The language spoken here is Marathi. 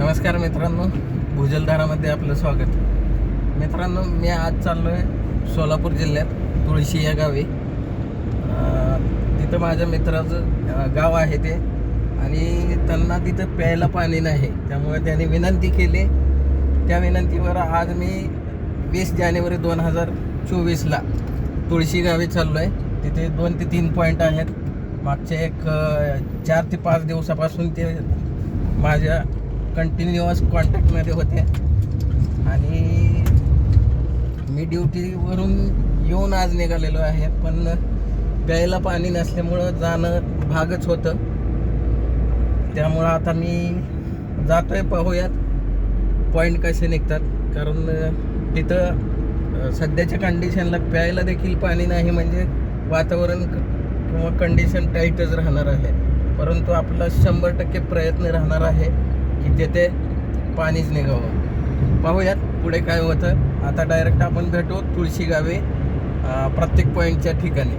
नमस्कार मित्रांनो भुजलधारामध्ये आपलं स्वागत. मित्रांनो मी आज चाललो आहे सोलापूर जिल्ह्यात तुळशी या गावी. तिथं माझ्या मित्राचं गाव आहे ते. आणि त्यांना तिथं प्यायला पाणी नाही त्यामुळे त्यांनी विनंती केली. त्या विनंतीवर आज मी वीस जानेवारी दोन हजार चोवीसला तुळशी गावी चाललो आहे तिथे दोन ते तीन पॉईंट आहेत. मागच्या एक चार ते पाच दिवसापासून ते माझ्या कंटिन्युअस कॉन्टॅक्टमध्ये होते. आणि मी ड्युटीवरून येऊन आज निघालेलो आहे पण प्यायला पाणी नसल्यामुळं जाणं भागच होतं. त्यामुळं आता मी जातोय पाहूयात पॉईंट कसे निघतात. कारण तिथं सध्याच्या कंडिशनला प्यायला देखील पाणी नाही म्हणजे वातावरण किंवा कंडिशन टाईटच राहणार आहे. परंतु आपला शंभर टक्के प्रयत्न राहणार आहे. की तेथे पाणीच निघावं. पाहूयात पुढे काय होतं. आता डायरेक्ट आपण भेटू तुळशी गावे प्रत्येक पॉईंटच्या ठिकाणी.